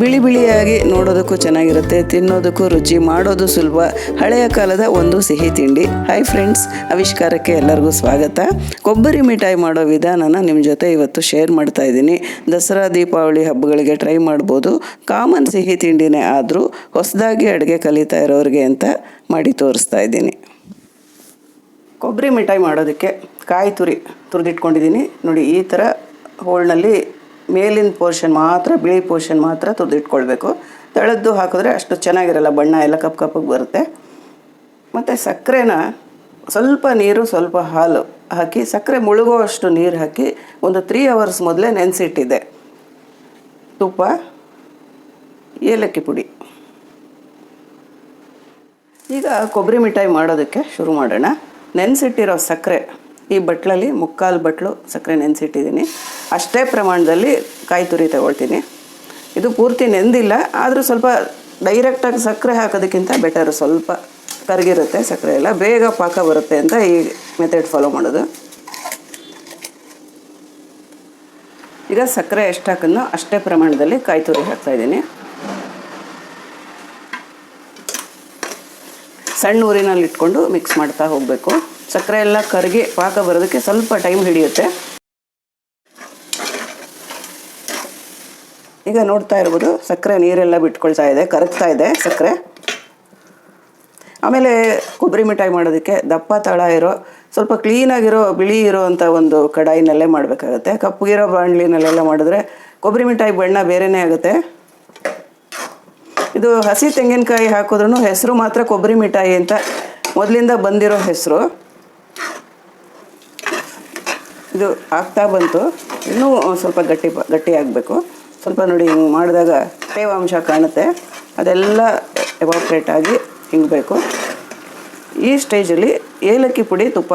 ಬಿಳಿ ಬಿಳಿಯಾಗಿ ನೋಡೋದಕ್ಕೂ ಚೆನ್ನಾಗಿರುತ್ತೆ, ತಿನ್ನೋದಕ್ಕೂ ರುಚಿ, ಮಾಡೋದು ಸುಲಭ. ಹಳೆಯ ಕಾಲದ ಒಂದು ಸಿಹಿ ತಿಂಡಿ. ಹಾಯ್ ಫ್ರೆಂಡ್ಸ್ ಆವಿಷ್ಕಾರಕ್ಕೆ ಎಲ್ಲರಿಗೂ ಸ್ವಾಗತ. ಕೊಬ್ಬರಿ ಮಿಠಾಯಿ ಮಾಡೋ ವಿಧಾನನ ನಿಮ್ಮ ಜೊತೆ ಇವತ್ತು ಶೇರ್ ಮಾಡ್ತಾ ಇದ್ದೀನಿ. ದಸರಾ, ದೀಪಾವಳಿ ಹಬ್ಬಗಳಿಗೆ ಟ್ರೈ ಮಾಡ್ಬೋದು. ಕಾಮನ್ ಸಿಹಿ ತಿಂಡಿನೇ ಆದರೂ ಹೊಸದಾಗಿ ಅಡುಗೆ ಕಲಿತಾ ಇರೋರಿಗೆ ಅಂತ ಮಾಡಿ ತೋರಿಸ್ತಾ ಇದ್ದೀನಿ. ಕೊಬ್ಬರಿ ಮಿಠಾಯಿ ಮಾಡೋದಕ್ಕೆ ಕಾಯಿ ತುರಿ ತುರಿದಿಟ್ಕೊಂಡಿದ್ದೀನಿ. ನೋಡಿ, ಈ ಥರ ಹೋಳ್ನಲ್ಲಿ ಮೇಲಿನ ಪೋರ್ಷನ್ ಮಾತ್ರ, ಬಿಳಿ ಪೋರ್ಷನ್ ಮಾತ್ರ ತುರಿದಿಟ್ಕೊಳ್ಬೇಕು ತಳದ್ದು ಹಾಕಿದ್ರೆ ಅಷ್ಟು ಚೆನ್ನಾಗಿರಲ್ಲ, ಬಣ್ಣ ಎಲ್ಲ ಕಪ್ಪು ಕಪ್ಪಗೆ ಬರುತ್ತೆ. ಮತ್ತು ಸಕ್ಕರೆನ ಸ್ವಲ್ಪ ನೀರು, ಸ್ವಲ್ಪ ಹಾಲು ಹಾಕಿ, ಸಕ್ಕರೆ ಮುಳುಗೋ ಅಷ್ಟು ನೀರು ಹಾಕಿ ಒಂದು ತ್ರೀ ಅವರ್ಸ್ ಮೊದಲೇ ನೆನೆಸಿಟ್ಟಿದ್ದೆ ತುಪ್ಪ, ಏಲಕ್ಕಿ ಪುಡಿ. ಈಗ ಕೊಬ್ಬರಿ ಮಿಠಾಯಿ ಮಾಡೋದಕ್ಕೆ ಶುರು ಮಾಡೋಣ. ನೆನೆಸಿಟ್ಟಿರೋ ಸಕ್ಕರೆ ಈ ಬಟ್ಲಲ್ಲಿ ಮುಕ್ಕಾಲು ಬಟ್ಲು ಸಕ್ಕರೆ ನೆನೆಸಿಟ್ಟಿದ್ದೀನಿ. ಅಷ್ಟೇ ಪ್ರಮಾಣದಲ್ಲಿ ಕಾಯಿ ತುರಿ ತಗೊಳ್ತೀನಿ. ಇದು ಪೂರ್ತಿ ನೆಂದಿಲ್ಲ, ಆದರೂ ಸ್ವಲ್ಪ ಡೈರೆಕ್ಟಾಗಿ ಸಕ್ಕರೆ ಹಾಕೋದಕ್ಕಿಂತ ಬೆಟರ್ ಸ್ವಲ್ಪ ಕರಗಿರುತ್ತೆ ಸಕ್ಕರೆ ಎಲ್ಲ. ಬೇಗ ಪಾಕ ಬರುತ್ತೆ ಅಂತ ಈ ಮೆಥಡ್ ಫಾಲೋ ಮಾಡೋದು. ಈಗ ಸಕ್ಕರೆ ಎಷ್ಟು ಹಾಕಿದ್ನೋ ಅಷ್ಟೇ ಪ್ರಮಾಣದಲ್ಲಿ ಕಾಯಿ ತುರಿ ಹಾಕ್ತಾಯಿದ್ದೀನಿ ಸಣ್ಣ ಊರಿನಲ್ಲಿ ಇಟ್ಕೊಂಡು ಮಿಕ್ಸ್ ಮಾಡ್ತಾ ಹೋಗಬೇಕು. ಸಕ್ಕರೆ ಎಲ್ಲ ಕರಗಿ ಪಾಕ ಬರೋದಕ್ಕೆ ಸ್ವಲ್ಪ ಟೈಮ್ ಹಿಡಿಯುತ್ತೆ. ಈಗ ನೋಡ್ತಾ ಇರ್ಬೋದು ಸಕ್ಕರೆ ನೀರೆಲ್ಲ ಬಿಟ್ಕೊಳ್ತಾ ಇದೆ, ಕರಗ್ತಾ ಇದೆ ಸಕ್ಕರೆ. ಆಮೇಲೆ ಕೊಬ್ಬರಿ ಮಿಠಾಯಿ ಮಾಡೋದಕ್ಕೆ ದಪ್ಪ ತಳ ಇರೋ, ಸ್ವಲ್ಪ ಕ್ಲೀನಾಗಿರೋ ಬಿಳಿ ಇರೋ ಅಂಥ ಒಂದು ಕಡಾಯಿನಲ್ಲೇ ಮಾಡಬೇಕಾಗತ್ತೆ. ಕಪ್ಪಗಿರೋ ಬಾಣಲಿನಲ್ಲೆಲ್ಲ ಮಾಡಿದ್ರೆ ಕೊಬ್ಬರಿ ಮಿಠಾಯಿ ಬಣ್ಣ ಬೇರೆಯೇ ಆಗುತ್ತೆ. ಇದು ಹಸಿ ತೆಂಗಿನಕಾಯಿ ಹಾಕಿದ್ರೂ ಹೆಸರು ಮಾತ್ರ ಕೊಬ್ಬರಿ ಮಿಠಾಯಿ ಅಂತ ಮೊದಲಿಂದ ಬಂದಿರೋ ಹೆಸರು. ಇದು ಆಗ್ತಾ ಬಂತು. ಇನ್ನೂ ಸ್ವಲ್ಪ ಗಟ್ಟಿ ಗಟ್ಟಿ ಆಗಬೇಕು. ಸ್ವಲ್ಪ ನೋಡಿ ಹಿಂಗೆ ಮಾಡಿದಾಗ ತೇವಾಂಶ ಕಾಣುತ್ತೆ. ಅದೆಲ್ಲ ಎವಾಪ್ರೇಟ್ ಆಗಿ ಹಿಂಗಬೇಕು ಈ ಸ್ಟೇಜಲ್ಲಿ ಏಲಕ್ಕಿ ಪುಡಿ ತುಪ್ಪ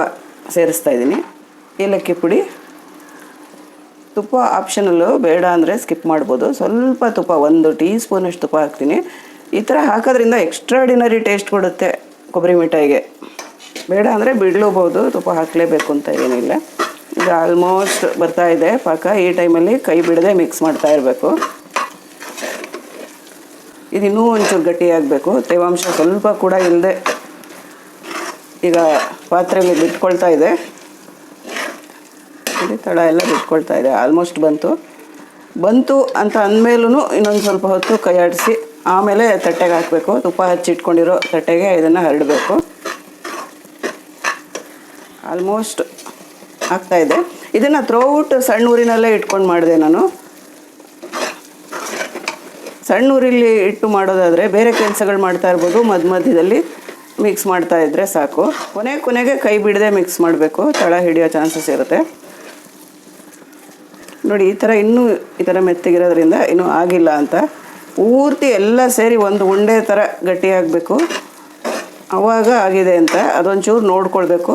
ಸೇರಿಸ್ತಾ ಇದ್ದೀನಿ. ಏಲಕ್ಕಿ ಪುಡಿ ತುಪ್ಪ ಆಪ್ಷನಲ್ಲು ಬೇಡ ಅಂದರೆ ಸ್ಕಿಪ್ ಮಾಡ್ಬೋದು. ಸ್ವಲ್ಪ ತುಪ್ಪ, ಒಂದು ಟೀ ಸ್ಪೂನಷ್ಟು ತುಪ್ಪ ಹಾಕ್ತೀನಿ. ಈ ಥರ ಹಾಕೋದ್ರಿಂದ ಎಕ್ಸ್ಟ್ರಾಡಿನರಿ ಟೇಸ್ಟ್ ಕೊಡುತ್ತೆ ಕೊಬ್ಬರಿ ಮಿಠಾಯಿಗೆ. ಬೇಡ ಅಂದರೆ ಬಿಡ್ಲೂಬೋದು, ತುಪ್ಪ ಹಾಕಲೇಬೇಕು ಅಂತ ಏನಿಲ್ಲ. ಇದು ಆಲ್ಮೋಸ್ಟ್ ಬರ್ತಾ ಇದೆ ಪಾಕ. ಈ ಟೈಮಲ್ಲಿ ಕೈ ಬಿಡದೆ ಮಿಕ್ಸ್ ಮಾಡ್ತಾ ಇರಬೇಕು. ಇದು ಇನ್ನೂ ಒಂಚೂರು ಗಟ್ಟಿಯಾಗಬೇಕು ತೇವಾಂಶ ಸ್ವಲ್ಪ ಕೂಡ ಇಲ್ಲದೆ ಈಗ ಪಾತ್ರೆಯಲ್ಲಿ ಬಿಟ್ಕೊಳ್ತಾ ಇದೆ. ಇಲ್ಲಿ ತಳ ಎಲ್ಲ ಬಿಟ್ಕೊಳ್ತಾ ಇದೆ. ಆಲ್ಮೋಸ್ಟ್ ಬಂತು. ಬಂತು ಅಂತ ಅಂದಮೇಲೂ ಇನ್ನೊಂದು ಸ್ವಲ್ಪ ಹೊತ್ತು ಕೈ ಆಡಿಸಿ, ಆಮೇಲೆ ತಟ್ಟೆಗೆ ಹಾಕಬೇಕು. ತುಪ್ಪ ಹಚ್ಚಿಟ್ಕೊಂಡಿರೋ ತಟ್ಟೆಗೆ ಇದನ್ನು ಹರಡಬೇಕು. ಆಲ್ಮೋಸ್ಟ್ ಆಗ್ತಾ ಇದೆ. ಇದನ್ನು ಥ್ರೋಔಟ್ ಸಣ್ಣ ಊರಿನಲ್ಲೇ ಇಟ್ಕೊಂಡು ಮಾಡಿದೆ ನಾನು. ಸಣ್ಣ ಊರಲ್ಲಿ ಇಟ್ಟು ಮಾಡೋದಾದರೆ ಬೇರೆ ಕೆಲಸಗಳು ಮಾಡ್ತಾ ಇರ್ಬೋದು ಮಧ್ಯ ಮಧ್ಯದಲ್ಲಿ ಮಿಕ್ಸ್ ಮಾಡ್ತಾ ಇದ್ದರೆ ಸಾಕು. ಕೊನೆ ಕೊನೆಗೆ ಕೈ ಬಿಡದೆ ಮಿಕ್ಸ್ ಮಾಡಬೇಕು, ತಳ ಹಿಡಿಯೋ ಚಾನ್ಸಸ್ ಇರುತ್ತೆ. ನೋಡಿ, ಈ ಥರ ಇನ್ನೂ ಈ ಥರ ಮೆತ್ತಗಿರೋದ್ರಿಂದ ಇನ್ನೂ ಆಗಿಲ್ಲ ಅಂತ. ಪೂರ್ತಿ ಎಲ್ಲ ಸೇರಿ ಒಂದು ಉಂಡೆ ಥರ ಗಟ್ಟಿಯಾಗಬೇಕು. ಆವಾಗ ಆಗಿದೆ ಅಂತ ಅದೊಂಚೂರು ನೋಡ್ಕೊಳ್ಬೇಕು.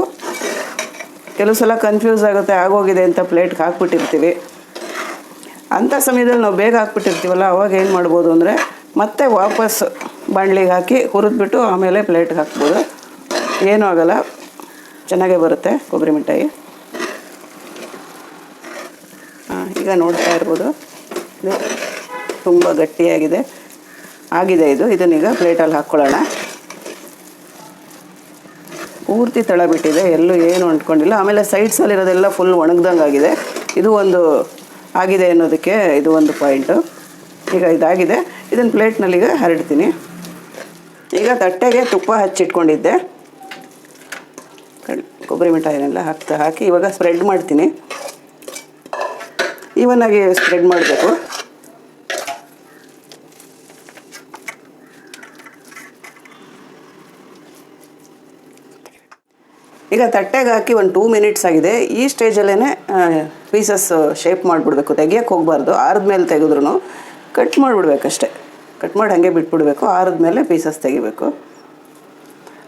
ಕೆಲವು ಸಲ ಕನ್ಫ್ಯೂಸ್ ಆಗುತ್ತೆ, ಆಗೋಗಿದೆ ಅಂತ ಪ್ಲೇಟ್ಗೆ ಹಾಕ್ಬಿಟ್ಟಿರ್ತೀವಿ. ಅಂಥ ಸಮಯದಲ್ಲಿ ನಾವು ಬೇಗ ಹಾಕ್ಬಿಟ್ಟಿರ್ತೀವಲ್ಲ, ಅವಾಗ ಏನು ಮಾಡ್ಬೋದು ಅಂದರೆ ಮತ್ತೆ ವಾಪಸ್ ಬಾಣಲಿಗೆ ಹಾಕಿ ಹುರಿದ್ಬಿಟ್ಟು ಆಮೇಲೆ ಪ್ಲೇಟ್ಗೆ ಹಾಕ್ಬೋದು. ಏನೂ ಆಗೋಲ್ಲ. ಚೆನ್ನಾಗೇ ಬರುತ್ತೆ ಕೊಬ್ಬರಿ ಮಿಠಾಯಿ. ಈಗ ನೋಡ್ತಾ ಇರ್ಬೋದು. ಇದು ತುಂಬ ಗಟ್ಟಿಯಾಗಿದೆ. ಆಗಿದೆ ಇದು. ಇದನ್ನೀಗ ಪ್ಲೇಟಲ್ಲಿ ಹಾಕ್ಕೊಳ್ಳೋಣ. ಪೂರ್ತಿ ತಳ ಬಿಟ್ಟಿದೆ ಎಲ್ಲೂ ಏನು ಅಂಟ್ಕೊಂಡಿಲ್ಲ. ಆಮೇಲೆ ಸೈಡ್ಸಲ್ಲಿರೋದೆಲ್ಲ ಫುಲ್ ಒಣಗ್ದಂಗೆ ಆಗಿದೆ. ಇದು ಒಂದು ಆಗಿದೆ ಅನ್ನೋದಕ್ಕೆ ಇದು ಒಂದು ಪಾಯಿಂಟು ಈಗ ಇದಾಗಿದೆ. ಇದನ್ನು ಪ್ಲೇಟ್ನಲ್ಲಿ ಈಗ ಹರಡ್ತೀನಿ. ಈಗ ತಟ್ಟೆಗೆ ತುಪ್ಪ ಹಚ್ಚಿಟ್ಕೊಂಡಿದ್ದೆ. ಕಡ್- ಕೊಬ್ಬರಿ ಮಿಠಾಯಿನೆಲ್ಲ ಹಾಕ್ತಾ ಹಾಕಿ ಇವಾಗ ಸ್ಪ್ರೆಡ್ ಮಾಡ್ತೀನಿ. ಈವನ್ನಾಗಿ ಸ್ಪ್ರೆಡ್ ಮಾಡಬೇಕು. ಈಗ ತಟ್ಟೆಗೆ ಹಾಕಿ ಒಂದು ಟೂ ಮಿನಿಟ್ಸ್ ಆಗಿದೆ. ಈ ಸ್ಟೇಜಲ್ಲೇ ಪೀಸಸ್ ಶೇಪ್ ಮಾಡಿಬಿಡ್ಬೇಕು. ತೆಗಿಯೋಕ್ಕೆ ಹೋಗಬಾರ್ದು. ಮೇಲೆ ತೆಗೆದ್ರೂ ಕಟ್ ಮಾಡಿಬಿಡ್ಬೇಕಷ್ಟೆ. ಕಟ್ ಮಾಡಿ ಹಾಗೆ ಬಿಟ್ಬಿಡ್ಬೇಕು. ಮೇಲೆ ಪೀಸಸ್ ತೆಗಿಬೇಕು.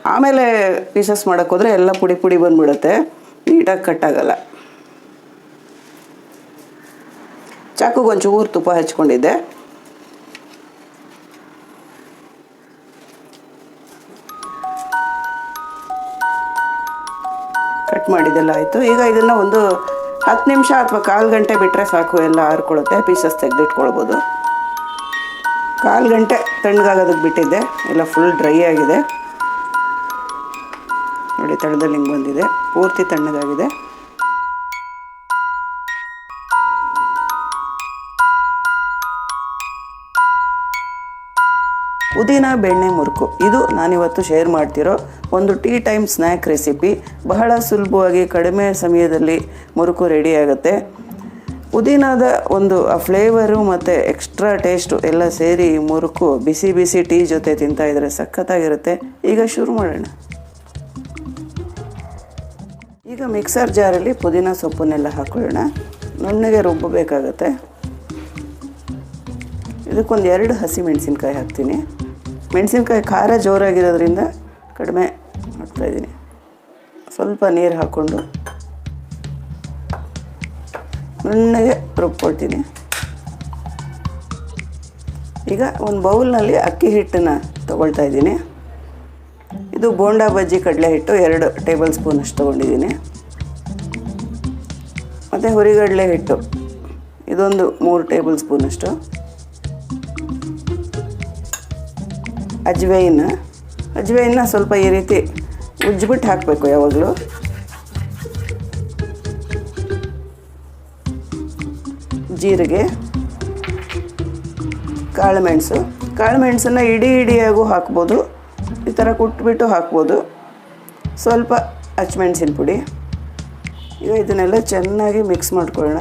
ಆಮೇಲೆ ಪೀಸಸ್ ಮಾಡೋಕ್ಕೆ ಹೋದರೆ ಎಲ್ಲ ಪುಡಿ ಪುಡಿ ಬಂದುಬಿಡುತ್ತೆ. ನೀಟಾಗಿ ಕಟ್ ಆಗಲ್ಲ. ಚಾಕುಗೆ ಒಂಚೂರು ತುಪ್ಪ ಹಚ್ಕೊಂಡಿದ್ದೆ. ಕಟ್ ಮಾಡಿದೆಲ್ಲ ಆಯಿತು. ಈಗ ಇದನ್ನು ಒಂದು ಹತ್ತು ನಿಮಿಷ ಅಥವಾ ಕಾಲು ಗಂಟೆ ಬಿಟ್ಟರೆ ಸಾಕು, ಎಲ್ಲ ಆರ್ಕೊಳ್ಳುತ್ತೆ. ಪೀಸಸ್ ತೆಗೆದಿಟ್ಕೊಳ್ಬೋದು. ಕಾಲು ಗಂಟೆ ತಣ್ಣಗಾಗೋದಕ್ಕೆ ಬಿಟ್ಟಿದ್ದೆ. ಎಲ್ಲ ಫುಲ್ ಡ್ರೈ ಆಗಿದೆ. ನೋಡಿ ತಳದಲ್ಲಿ ಹಿಂಗೆ ಬಂದಿದೆ. ಪೂರ್ತಿ ತಣ್ಣಗಾಗಿದೆ. ಪುದೀನ ಬೆಣ್ಣೆ ಮುರುಕು. ಇದು ನಾನಿವತ್ತು ಶೇರ್ ಮಾಡ್ತಿರೋ ಒಂದು ಟೀ ಟೈಮ್ ಸ್ನ್ಯಾಕ್ ರೆಸಿಪಿ. ಬಹಳ ಸುಲಭವಾಗಿ ಕಡಿಮೆ ಸಮಯದಲ್ಲಿ ಮುರುಕು ರೆಡಿಯಾಗುತ್ತೆ ಪುದೀನದ ಒಂದು, ಆ ಫ್ಲೇವರು ಮತ್ತು ಎಕ್ಸ್ಟ್ರಾ ಟೇಸ್ಟು ಎಲ್ಲ ಸೇರಿ ಮುರುಕು ಬಿಸಿ ಬಿಸಿ ಟೀ ಜೊತೆ ತಿಂತಾ ಇದ್ರೆ ಸಖತ್ತಾಗಿರುತ್ತೆ. ಈಗ ಶುರು ಮಾಡೋಣ. ಈಗ ಮಿಕ್ಸರ್ ಜಾರಲ್ಲಿ ಪುದೀನ ಸೊಪ್ಪನ್ನೆಲ್ಲ ಹಾಕೊಳ್ಳೋಣ. ನುಣ್ಣಗೆ ರುಬ್ಬಬೇಕಾಗತ್ತೆ. ಇದಕ್ಕೊಂದು ಎರಡು ಹಸಿ ಮೆಣಸಿನ್ಕಾಯಿ ಹಾಕ್ತೀನಿ. ಮೆಣಸಿನ್ಕಾಯಿ ಖಾರ ಜೋರಾಗಿರೋದ್ರಿಂದ ಕಡಿಮೆ ಹಾಕ್ತಾಯಿದ್ದೀನಿ ಸ್ವಲ್ಪ ನೀರು ಹಾಕ್ಕೊಂಡು ನುಣ್ಣಗೆ ರುಬ್ಕೊಳ್ತೀನಿ. ಈಗ ಒಂದು ಬೌಲ್ನಲ್ಲಿ ಅಕ್ಕಿ ಹಿಟ್ಟನ್ನು ತೊಗೊಳ್ತಾ ಇದ್ದೀನಿ. ಇದು ಬೋಂಡಾ ಬಜ್ಜಿ ಕಡಲೆ ಹಿಟ್ಟು ಎರಡು ಟೇಬಲ್ ಸ್ಪೂನ್ ಅಷ್ಟು ತೊಗೊಂಡಿದ್ದೀನಿ. ಮತ್ತು ಹುರಿಗಡಲೆ ಹಿಟ್ಟು, ಇದೊಂದು ಮೂರು ಟೇಬಲ್ ಸ್ಪೂನಷ್ಟು ಅಜ್ವೈನ್ ಅಜ್ವೈನ ಸ್ವಲ್ಪ ಈ ರೀತಿ ಉಜ್ಜಿಬಿಟ್ಟು ಹಾಕಬೇಕು ಯಾವಾಗಲೂ. ಜೀರಿಗೆ, ಕಾಳುಮೆಣಸು. ಕಾಳುಮೆಣಸನ್ನು ಇಡೀ ಇಡಿಯಾಗೂ ಹಾಕ್ಬೋದು. ಈ ಥರ ಕುಟ್ಬಿಟ್ಟು ಹಾಕ್ಬೋದು. ಸ್ವಲ್ಪ ಹಚ್ಮೆಣ್ಸಿನ ಪುಡಿ ಈಗ ಇದನ್ನೆಲ್ಲ ಚೆನ್ನಾಗಿ ಮಿಕ್ಸ್ ಮಾಡ್ಕೊಳ್ಳೋಣ.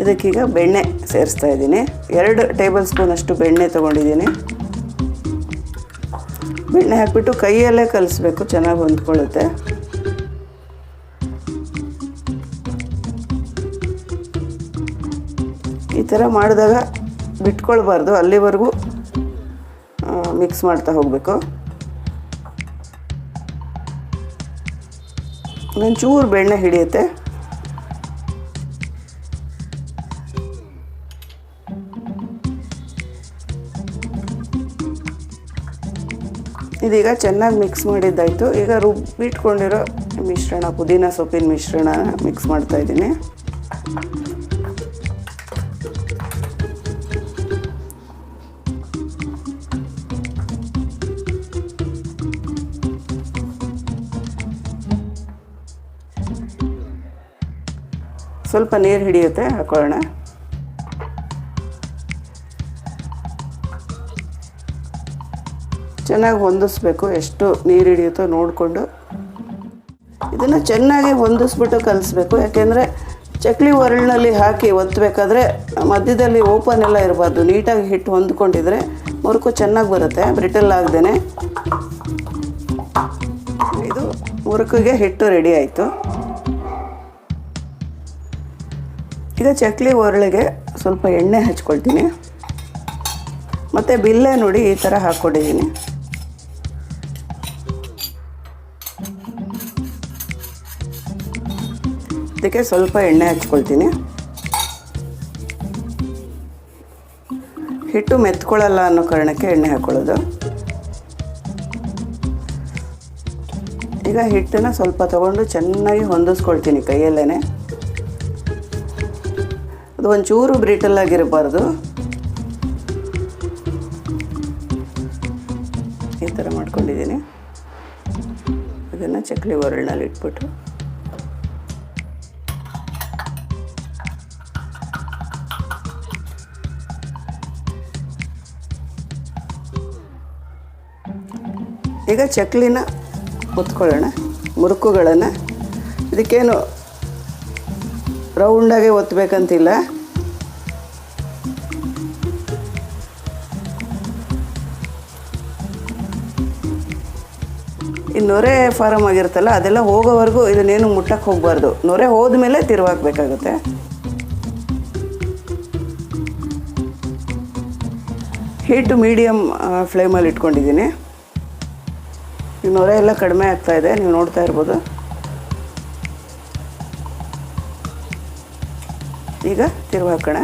ಇದಕ್ಕೀಗ ಬೆಣ್ಣೆ ಸೇರಿಸ್ತಾ ಇದ್ದೀನಿ. ಎರಡು ಟೇಬಲ್ ಸ್ಪೂನ್ ಅಷ್ಟು ಬೆಣ್ಣೆ ತೊಗೊಂಡಿದ್ದೀನಿ. ಬೆಣ್ಣೆ ಹಾಕಿಬಿಟ್ಟು ಕೈಯಲ್ಲೇ ಕಲಿಸ್ಬೇಕು, ಚೆನ್ನಾಗಿ ಹೊಂದ್ಕೊಳ್ಳುತ್ತೆ. ಈ ಥರ ಮಾಡಿದಾಗ ಬಿಟ್ಕೊಳ್ಬಾರ್ದು, ಅಲ್ಲಿವರೆಗೂ ಮಿಕ್ಸ್ ಮಾಡ್ತಾ ಹೋಗಬೇಕು. ಒಂಚೂರು ಬೆಣ್ಣೆ ಹಿಡಿಯುತ್ತೆ. ಇದೀಗ ಚೆನ್ನಾಗಿ ಮಿಕ್ಸ್ ಮಾಡಿದ್ದಾಯಿತು. ಈಗ ರುಬ್ಬಿಟ್ಕೊಂಡಿರೋ ಮಿಶ್ರಣ, ಪುದೀನ ಸೊಪ್ಪಿನ ಮಿಶ್ರಣ ಮಿಕ್ಸ್ ಮಾಡ್ತಾ ಇದ್ದೀನಿ. ಸ್ವಲ್ಪ ನೀರು ಹಿಡಿಯುತ್ತೆ, ಹಾಕೊಳ್ಳೋಣ. ಚೆನ್ನಾಗಿ ಹೊಂದಿಸ್ಬೇಕು, ಎಷ್ಟು ನೀರು ಹಿಡಿಯುತ್ತೋ ನೋಡಿಕೊಂಡು. ಇದನ್ನು ಚೆನ್ನಾಗಿ ಹೊಂದಿಸ್ಬಿಟ್ಟು ಕಲಿಸ್ಬೇಕು. ಯಾಕೆಂದರೆ ಚಕ್ಲಿ ಒರಳಿನಲ್ಲಿ ಹಾಕಿ ಒತ್ತಬೇಕಾದ್ರೆ ಮಧ್ಯದಲ್ಲಿ ಓಪನ್ ಎಲ್ಲ ಇರಬಾರ್ದು. ನೀಟಾಗಿ ಹಿಟ್ಟು ಹೊಂದ್ಕೊಂಡಿದ್ರೆ ಮುರುಕು ಚೆನ್ನಾಗಿ ಬರುತ್ತೆ. ಬ್ರಿಟಲ್ ಆಗದೇ ಇದು ಮುರುಕಿಗೆ ಹಿಟ್ಟು ರೆಡಿ ಆಯಿತು. ಈಗ ಚಕ್ಲಿ ಒರಳಿಗೆ ಸ್ವಲ್ಪ ಎಣ್ಣೆ ಹಚ್ಕೊಳ್ತೀನಿ. ಮತ್ತು ಬಿಲ್ಲೆ ನೋಡಿ ಈ ಥರ ಹಾಕ್ಕೊಂಡಿದ್ದೀನಿ. ಇದಕ್ಕೆ ಸ್ವಲ್ಪ ಎಣ್ಣೆ ಹಚ್ಕೊಳ್ತೀನಿ. ಹಿಟ್ಟು ಮೆತ್ಕೊಳ್ಳಲ್ಲ ಅನ್ನೋ ಕಾರಣಕ್ಕೆ ಎಣ್ಣೆ ಹಾಕ್ಕೊಳ್ಳೋದು ಈಗ ಹಿಟ್ಟನ್ನು ಸ್ವಲ್ಪ ತಗೊಂಡು ಚೆನ್ನಾಗಿ ಹೊಂದಿಸ್ಕೊಳ್ತೀನಿ ಕೈಯಲ್ಲೇ ಅದು ಒಂಚೂರು ಬ್ರಿಟಲ್ಲಾಗಿರಬಾರ್ದು ಈ ಥರ ಮಾಡ್ಕೊಂಡಿದ್ದೀನಿ. ಇದನ್ನು ಚಕ್ಲಿ ಒರಳಿನಲ್ಲಿ ಇಟ್ಬಿಟ್ಟು. ಈಗ ಚಕ್ಲಿನ ಒತ್ಕೊಳ್ಳೋಣ ಮುರುಕುಗಳನ್ನು. ಇದಕ್ಕೇನು ರೌಂಡಾಗೆ ಒತ್ತಬೇಕಂತಿಲ್ಲ ಈ ನೊರೆ ಫಾರಮ್ ಆಗಿರುತ್ತಲ್ಲ, ಅದೆಲ್ಲ ಹೋಗೋವರೆಗೂ ಇದನ್ನೇನು ಮುಟ್ಟಕ್ಕೆ ಹೋಗಬಾರ್ದು. ನೊರೆ ಹೋದ್ಮೇಲೆ ತಿರುವಾಕ್ಬೇಕಾಗುತ್ತೆ. ಹೀಟು ಮೀಡಿಯಮ್ ಫ್ಲೇಮಲ್ಲಿ ಇಟ್ಕೊಂಡಿದ್ದೀನಿ. ಈ ನೊರೆ ಎಲ್ಲ ಕಡಿಮೆ ಆಗ್ತಾ ಇದೆ, ನೀವು ನೋಡ್ತಾ ಇರ್ಬೋದು. ಈಗ ತಿರುವ ಹಾಕೋಣ.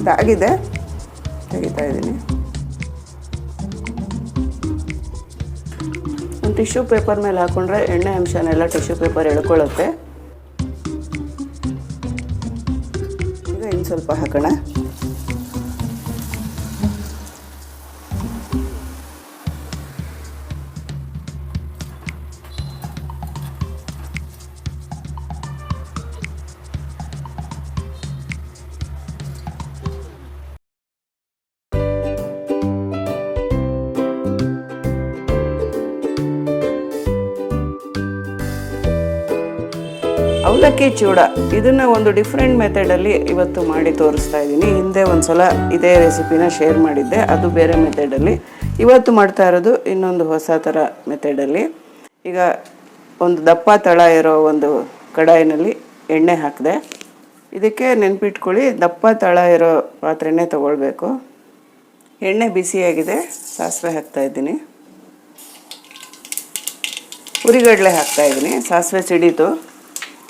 ಇದಾಗಿದೆ. ತೆಗಿತಾ ಇದ್ದೀನಿ. ಟಿಶ್ಯೂ ಪೇಪರ್ ಮೇಲೆ ಹಾಕೊಂಡ್ರೆ ಎಣ್ಣೆ ಅಂಶನೆಲ್ಲ ಟಿಶ್ಯೂ ಪೇಪರ್ ಎಳ್ಕೊಳ್ಳುತ್ತೆ. ಈಗ ಇನ್ನು ಸ್ವಲ್ಪ ಹಾಕೋಣ. ಅವಲಕ್ಕಿ ಚೂಡ. ಇದನ್ನ ಒಂದು ಡಿಫ್ರೆಂಟ್ ಮೆಥಡಲ್ಲಿ ಇವತ್ತು ಮಾಡಿ ತೋರಿಸ್ತಾ ಇದ್ದೀನಿ. ಹಿಂದೆ ಒಂದು ಸಲ ಇದೇ ರೆಸಿಪಿನ ಶೇರ್ ಮಾಡಿದ್ದೆ. ಅದು ಬೇರೆ ಮೆಥಡಲ್ಲಿ ಇವತ್ತು ಮಾಡ್ತಾ ಇರೋದು ಇನ್ನೊಂದು ಹೊಸ ಥರ ಮೆಥಡಲ್ಲಿ ಈಗ ಒಂದು ದಪ್ಪ ತಳ ಇರೋ ಒಂದು ಕಡಾಯಿನಲ್ಲಿ ಎಣ್ಣೆ ಹಾಕಿದೆ. ಇದಕ್ಕೆ ನೆನ್ಪಿಟ್ಕೊಳ್ಳಿ, ದಪ್ಪ ತಳ ಇರೋ ಪಾತ್ರೆನೇ ತಗೊಳ್ಬೇಕು. ಎಣ್ಣೆ ಬಿಸಿಯಾಗಿದೆ, ಸಾಸಿವೆ ಹಾಕ್ತಾ ಇದ್ದೀನಿ. ಹುರಿಗಡಲೆ ಹಾಕ್ತಾ ಇದ್ದೀನಿ, ಸಾಸಿವೆ ಸಿಡೀತು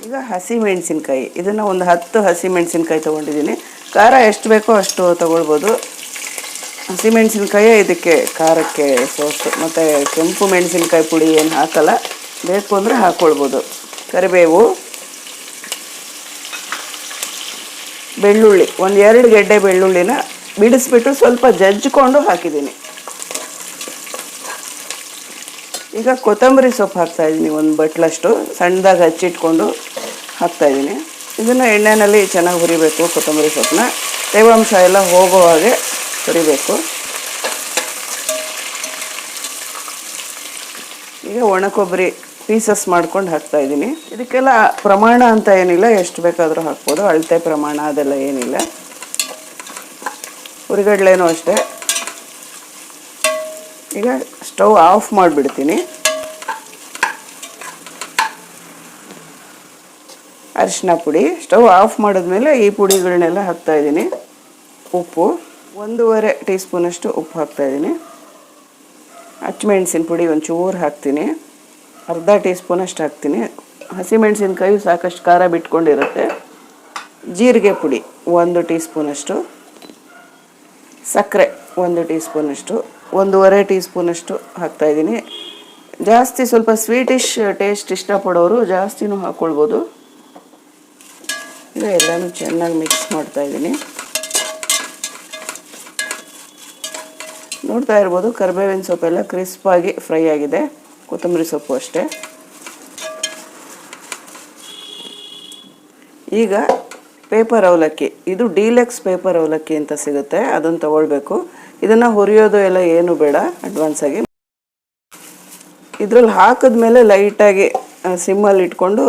ಈಗ ಹಸಿ ಮೆಣಸಿನ್ಕಾಯಿ. ಇದನ್ನು ಒಂದು ಹತ್ತು ಹಸಿ ಮೆಣಸಿನ್ಕಾಯಿ ತೊಗೊಂಡಿದ್ದೀನಿ. ಖಾರ ಎಷ್ಟು ಬೇಕೋ ಅಷ್ಟು ತೊಗೊಳ್ಬೋದು. ಹಸಿ ಮೆಣಸಿನ್ಕಾಯೇ ಇದಕ್ಕೆ ಖಾರಕ್ಕೆ ಸೋಸು. ಮತ್ತು ಕೆಂಪು ಮೆಣಸಿನ್ಕಾಯಿ ಪುಡಿ ಏನು ಹಾಕಲ್ಲ, ಬೇಕು ಅಂದರೆ ಹಾಕ್ಕೊಳ್ಬೋದು ಕರಿಬೇವು, ಬೆಳ್ಳುಳ್ಳಿ. ಒಂದು ಎರಡು ಗೆಡ್ಡೆ ಬೆಳ್ಳುಳ್ಳಿನ ಬಿಡಿಸ್ಬಿಟ್ಟು ಸ್ವಲ್ಪ ಜಜ್ಜಿಕೊಂಡು ಹಾಕಿದ್ದೀನಿ. ಈಗ ಕೊತ್ತಂಬರಿ ಸೊಪ್ಪು ಹಾಕ್ತಾ ಇದ್ದೀನಿ, ಒಂದು ಬಟ್ಲಷ್ಟು. ಸಣ್ಣದಾಗಿ ಹಚ್ಚಿಟ್ಕೊಂಡು ಹಾಕ್ತಾ ಇದ್ದೀನಿ. ಇದನ್ನು ಎಣ್ಣೆಯಲ್ಲಿ ಚೆನ್ನಾಗಿ ಹುರಿಬೇಕು ಕೊತ್ತಂಬರಿ ಸೊಪ್ಪನ್ನ. ತೇವಾಂಶ ಎಲ್ಲ ಹೋಗೋ ಹಾಗೆ ಹುರಿಬೇಕು. ಈಗ ಒಣ ಕೊಬ್ಬರಿ ಪೀಸಸ್ ಮಾಡ್ಕೊಂಡು ಹಾಕ್ತಾ ಇದ್ದೀನಿ. ಇದಕ್ಕೆಲ್ಲ ಪ್ರಮಾಣ ಅಂತ ಏನಿಲ್ಲ, ಎಷ್ಟು ಬೇಕಾದರೂ ಹಾಕ್ಬೋದು. ಅಳತೆ ಪ್ರಮಾಣ ಅದೆಲ್ಲ ಏನಿಲ್ಲ. ಹುರಿಗಡ್ಲೇನೂ ಅಷ್ಟೇ. ಈಗ ಸ್ಟವ್ ಆಫ್ ಮಾಡಿಬಿಡ್ತೀನಿ. ಅರಿಶಿನ ಪುಡಿ. ಸ್ಟವ್ ಆಫ್ ಮಾಡಿದ್ಮೇಲೆ ಈ ಪುಡಿಗಳನ್ನೆಲ್ಲ ಹಾಕ್ತಾ ಇದ್ದೀನಿ. ಉಪ್ಪು. ಒಂದೂವರೆ ಟೀ ಸ್ಪೂನಷ್ಟು ಉಪ್ಪು ಹಾಕ್ತಾ ಇದ್ದೀನಿ. ಮೆಣಸಿನ ಪುಡಿ ಒಂಚೂರು ಹಾಕ್ತೀನಿ. ಅರ್ಧ ಟೀ ಸ್ಪೂನಷ್ಟು ಹಾಕ್ತೀನಿ. ಹಸಿಮೆಣಸಿನ್ಕಾಯಿ ಸಾಕಷ್ಟು ಖಾರ ಬಿಟ್ಕೊಂಡಿರುತ್ತೆ. ಜೀರಿಗೆ ಪುಡಿ ಒಂದು ಟೀ ಸ್ಪೂನಷ್ಟು ಸಕ್ಕರೆ ಒಂದು ಟೀ ಸ್ಪೂನಷ್ಟು ಒಂದೂವರೆ ಟೀ ಸ್ಪೂನಷ್ಟು ಹಾಕ್ತಾಯಿದ್ದೀನಿ. ಜಾಸ್ತಿ ಸ್ವಲ್ಪ ಸ್ವೀಟಿಶ್ ಟೇಸ್ಟ್ ಇಷ್ಟಪಡೋರು ಜಾಸ್ತಿನೂ ಹಾಕ್ಕೊಳ್ಬೋದು. ಈಗ ಎಲ್ಲನೂ ಚೆನ್ನಾಗಿ ಮಿಕ್ಸ್ ಮಾಡ್ತಾಯಿದ್ದೀನಿ. ನೋಡ್ತಾ ಇರ್ಬೋದು ಕರಿಬೇವಿನ ಸೊಪ್ಪೆಲ್ಲ ಕ್ರಿಸ್ಪಾಗಿ ಫ್ರೈ ಆಗಿದೆ. ಕೊತ್ತಂಬರಿ ಸೊಪ್ಪು ಅಷ್ಟೇ. ಈಗ ಪೇಪರ್ ಅವಲಕ್ಕಿ, ಇದು ಡೀಲೆಕ್ಸ್ ಪೇಪರ್ ಅವಲಕ್ಕಿ ಅಂತ ಸಿಗುತ್ತೆ, ಅದನ್ನು ತಗೊಳ್ಬೇಕು. ಇದನ್ನು ಹುರಿಯೋದು ಎಲ್ಲ ಏನು ಬೇಡ ಅಡ್ವಾನ್ಸಾಗಿ ಇದ್ರಲ್ಲಿ ಹಾಕಿದ್ಮೇಲೆ ಲೈಟಾಗಿ ಸಿಮ್ಮಲ್ಲಿ ಇಟ್ಕೊಂಡು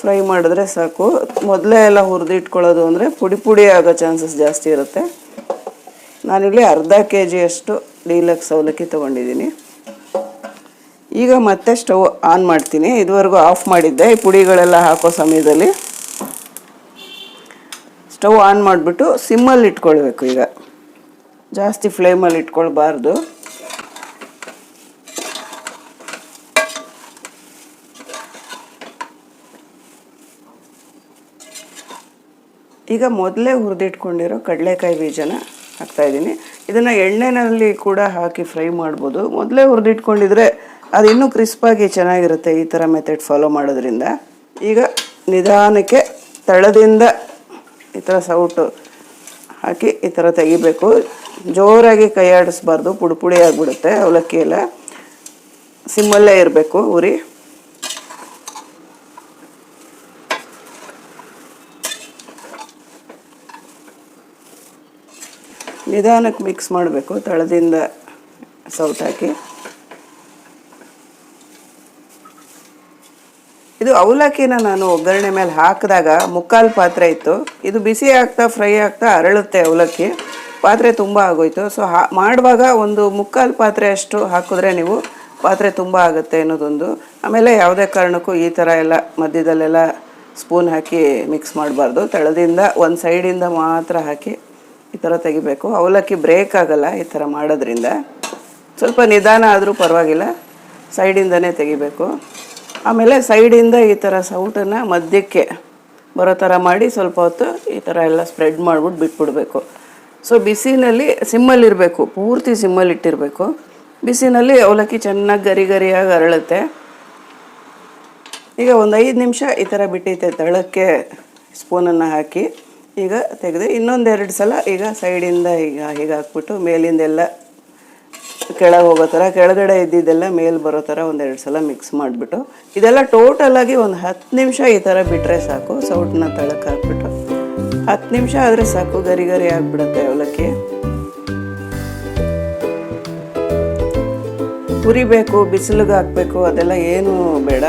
ಫ್ರೈ ಮಾಡಿದ್ರೆ ಸಾಕು. ಮೊದಲೇ ಎಲ್ಲ ಹುರಿದಿಟ್ಕೊಳ್ಳೋದು ಅಂದರೆ ಪುಡಿ ಪುಡಿ ಆಗೋ ಚಾನ್ಸಸ್ ಜಾಸ್ತಿ ಇರುತ್ತೆ. ನಾನಿಲ್ಲಿ ಅರ್ಧ ಕೆ ಜಿಯಷ್ಟು ಡೀಲಕ್ಸ್ ಅವಲಕ್ಕಿ ತೊಗೊಂಡಿದ್ದೀನಿ. ಈಗ ಮತ್ತೆ ಸ್ಟವ್ ಆನ್ ಮಾಡ್ತೀನಿ. ಇದುವರೆಗೂ ಆಫ್ ಮಾಡಿದ್ದೆ. ಈ ಪುಡಿಗಳೆಲ್ಲ ಹಾಕೋ ಸಮಯದಲ್ಲಿ ಸ್ಟವ್ ಆನ್ ಮಾಡಿಬಿಟ್ಟು ಸಿಮ್ಮಲ್ಲಿ ಇಟ್ಕೊಳ್ಬೇಕು ಈಗ. ಜಾಸ್ತಿ ಫ್ಲೇಮಲ್ಲಿ ಇಟ್ಕೊಳ್ಬಾರ್ದು. ಈಗ ಮೊದಲೇ ಹುರಿದಿಟ್ಕೊಂಡಿರೋ ಕಡಲೆಕಾಯಿ ಬೀಜನ ಹಾಕ್ತಾಯಿದ್ದೀನಿ ಇದನ್ನು ಎಣ್ಣೆನಲ್ಲಿ ಕೂಡ ಹಾಕಿ ಫ್ರೈ ಮಾಡ್ಬೋದು. ಮೊದಲೇ ಹುರಿದಿಟ್ಕೊಂಡಿದ್ರೆ ಅದು ಇನ್ನೂ ಕ್ರಿಸ್ಪಾಗಿ ಚೆನ್ನಾಗಿರುತ್ತೆ ಈ ಥರ ಮೆಥಡ್ ಫಾಲೋ ಮಾಡೋದ್ರಿಂದ. ಈಗ ನಿಧಾನಕ್ಕೆ ತಳದಿಂದ ಈ ಥರ ಸೌಟು ಹಾಕಿ ಈ ಥರ ತೆಗಿಬೇಕು. ಜೋರಾಗಿ ಕೈ ಆಡಿಸ್ಬಾರ್ದು ಪುಡಿ ಪುಡಿ ಆಗಿಬಿಡುತ್ತೆ ಅವಲಕ್ಕಿ ಎಲ್ಲ ಸಿಮ್ಮಲ್ಲೇ ಇರಬೇಕು ಉರಿ. ನಿಧಾನಕ್ಕೆ ಮಿಕ್ಸ್ ಮಾಡಬೇಕು, ತಳದಿಂದ ಸೌಟ್ ಹಾಕಿ. ಇದು ಅವಲಕ್ಕಿನ ನಾನು ಒಗ್ಗರಣೆ ಮೇಲೆ ಹಾಕಿದಾಗ ಮುಕ್ಕಾಲು ಪಾತ್ರೆ ಇತ್ತು. ಇದು ಬಿಸಿ ಆಗ್ತಾ, ಫ್ರೈ ಆಗ್ತಾ ಅರಳುತ್ತೆ ಅವಲಕ್ಕಿ. ಪಾತ್ರೆ ತುಂಬ ಆಗೋಯ್ತು. ಸೊ ಹಾ, ಮಾಡುವಾಗ ಒಂದು ಮುಕ್ಕಾಲು ಪಾತ್ರೆ ಅಷ್ಟು ಹಾಕಿದ್ರೆ ನೀವು ಪಾತ್ರೆ ತುಂಬ ಆಗುತ್ತೆ ಅನ್ನೋದೊಂದು. ಆಮೇಲೆ ಯಾವುದೇ ಕಾರಣಕ್ಕೂ ಈ ಥರ ಎಲ್ಲ ಮಧ್ಯದಲ್ಲೆಲ್ಲ ಸ್ಪೂನ್ ಹಾಕಿ ಮಿಕ್ಸ್ ಮಾಡಬಾರ್ದು. ತಳದಿಂದ ಒಂದು ಸೈಡಿಂದ ಮಾತ್ರ ಹಾಕಿ ಈ ಥರ ತೆಗಿಬೇಕು. ಅವಲಕ್ಕಿ ಬ್ರೇಕ್ ಆಗಲ್ಲ ಈ ಥರ ಮಾಡೋದ್ರಿಂದ. ಸ್ವಲ್ಪ ನಿಧಾನ ಆದರೂ ಪರವಾಗಿಲ್ಲ. ಸೈಡಿಂದನೇ ತೆಗಿಬೇಕು. ಆಮೇಲೆ ಸೈಡಿಂದ ಈ ಥರ ಸೌಟನ್ನು ಮಧ್ಯಕ್ಕೆ ಬರೋ ಥರ ಮಾಡಿ ಸ್ವಲ್ಪ ಹೊತ್ತು ಈ ಥರ ಎಲ್ಲ ಸ್ಪ್ರೆಡ್ ಮಾಡ್ಬಿಟ್ಟು ಬಿಟ್ಬಿಡ್ಬೇಕು. ಸೊ ಬಿಸಿನಲ್ಲಿ ಸಿಮ್ಮಲ್ಲಿರಬೇಕು ಪೂರ್ತಿ ಸಿಮ್ಮಲ್ಲಿ ಇಟ್ಟಿರಬೇಕು ಬಿಸಿನಲ್ಲಿ ಅವಲಕ್ಕಿ ಚೆನ್ನಾಗಿ ಗರಿ ಗರಿಯಾಗಿ ಅರಳುತ್ತೆ. ಈಗ ಒಂದು ಐದು ನಿಮಿಷ ಈ ಥರ ಬಿಟ್ಟೈತೆ ತಳಕ್ಕೆ ಸ್ಪೂನನ್ನು ಹಾಕಿ, ಈಗ ತೆಗೆದು ಇನ್ನೊಂದೆರಡು ಸಲ ಈಗ ಸೈಡಿಂದ ಈಗ ಹೀಗೆ ಹಾಕ್ಬಿಟ್ಟು ಮೇಲಿಂದೆಲ್ಲ ಕೆಳಗೆ ಹೋಗೋ ಥರ ಕೆಳಗಡೆ ಇದ್ದಿದ್ದೆಲ್ಲ ಮೇಲೆ ಬರೋ ಥರ ಒಂದೆರಡು ಸಲ ಮಿಕ್ಸ್ ಮಾಡಿಬಿಟ್ಟು, ಇದೆಲ್ಲ ಟೋಟಲಾಗಿ ಒಂದು ಹತ್ತು ನಿಮಿಷ ಈ ಥರ ಬಿಟ್ಟರೆ ಸಾಕು. ಸೌಟನ್ನ ತಳಕ್ಕೆ ಹಾಕ್ಬಿಟ್ಟು ಹತ್ತು ನಿಮಿಷ ಆದರೆ ಸಾಕು ಗರಿ ಗರಿ ಆಗಿಬಿಡುತ್ತೆ ಅವಲಕ್ಕಿ. ಹುರಿಬೇಕು ಬಿಸಿಲಿಗೆ ಹಾಕಬೇಕು ಅದೆಲ್ಲ ಏನೂ ಬೇಡ.